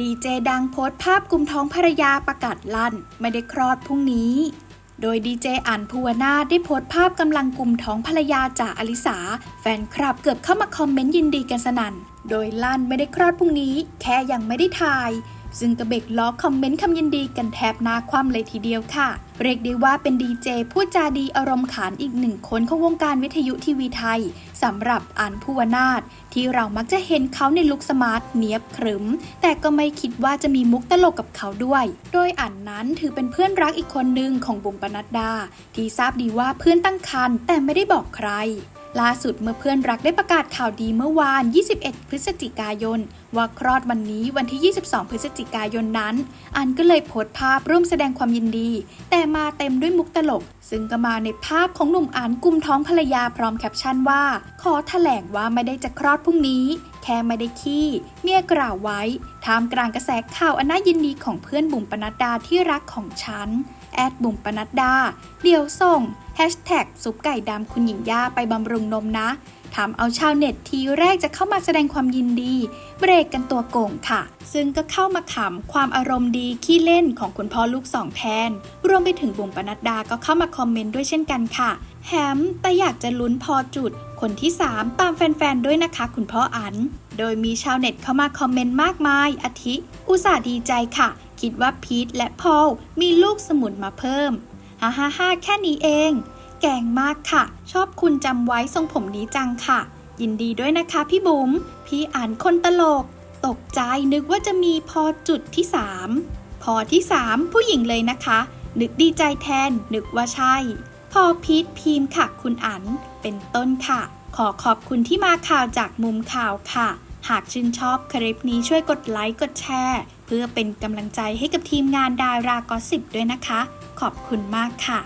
ดีเจดังโพสภาพกลุ่มท้องภรรยาประกาศลั่น ไม่ได้คลอดพรุ่งนี้ โดยดีเจอันภูวนาได้โพสภาพกำลังกลุ่มท้องภรรยาจากอลิสา แฟนคลับเกือบเข้ามาคอมเมนต์ยินดีกันสนั่น โดยลั่นไม่ได้คลอดพรุ่งนี้ แค่ยังไม่ได้ถ่าย ซึ่งกระเบกล้อคอมเมนต์คำยินดีกันแทบหน้าคว่ำเลยทีเดียวค่ะ เรียกได้ว่าเป็นดีเจพูดจาดีอารมณ์ขันอีกหนึ่งคนของวงการวิทยุทีวีไทยสำหรับอันภูวนาถที่เรามักจะเห็นเขาในลุคสมาร์ทเนียบขรึม แต่ก็ไม่คิดว่าจะมีมุกตลกกับเขาด้วย โดยอันนั้นถือเป็นเพื่อนรักอีกคนหนึ่งของบุ๋มปนัดดา ที่ทราบดีว่าเพื่อนตั้งครรภ์แต่ไม่ได้บอกใคร ล่าสุดเมื่อเพื่อนรักได้ประกาศข่าวดีเมื่อวาน 21 พฤศจิกายน ว่าคลอดวันนี้วันที่ 22 พฤศจิกายนนั้น อันก็เลยโพสต์ภาพร่วมแสดงความยินดี แต่มาเต็มด้วยมุกตลก ซึ่งก็มาในภาพของหนุ่มอันกุมท้องภรรยาพร้อมแคปชั่นว่า ขอแถลงว่าไม่ได้จะคลอดพรุ่งนี้ แค่ไม่ได้ขี้ เมียกล่าวไว้ท่ามกลางกระแสข่าวอันน่ายินดีของเพื่อนบุ๋มปนัดดาที่รักของฉัน แอดบุ๋มปนัดดา เดี๋ยวส่ง แฮชแท็กซุปไก่ดำคุณหญิงย่าไปบำรุงนมนะทำเอาชาวเน็ตทีแรกจะเข้ามาแสดงความยินดี เบรกกันตัวโก่งค่ะ ซึ่งก็เข้ามาขำความอารมณ์ดีขี้เล่นของคุณพ่อลูกสองแทน รวมไปถึงบุ๋มปนัดดาก็เข้ามาคอมเมนต์ด้วยเช่นกันค่ะ แฮมแต่อยากจะลุ้นพอจุด คนที่ 3 ตามแฟนๆ ด้วยนะคะ คุณพ่ออัน โดยมีชาวเน็ตเข้ามาคอมเมนต์มากมาย อาทิ อุตส่าห์ดีใจค่ะ คิดว่าพีทและพอลมีลูกสมุนมาเพิ่ม ฮ่าฮ่าฮ่าแค่นี้เอง แกงมากค่ะ ชอบคุณจำไว้ทรงผมนี้จังค่ะ ยินดีด้วยนะคะพี่บุ๋ม พี่อ่านคนตลก ตกใจนึกว่าจะมีพอจุดที่ 3 พอที่ 3 ผู้หญิงเลยนะคะ นึกดีใจแทน นึกว่าใช่ พอพีทพีมค่ะ คุณอันเป็นต้นค่ะ ขอขอบคุณที่มาข่าวจากมุมข่าวค่ะ หากชื่นชอบคลิปนี้ช่วยกดไลค์กดแชร์ เพื่อเป็นกำลังใจให้กับทีมงานดารากอสิบด้วยนะคะ ขอบคุณมากค่ะ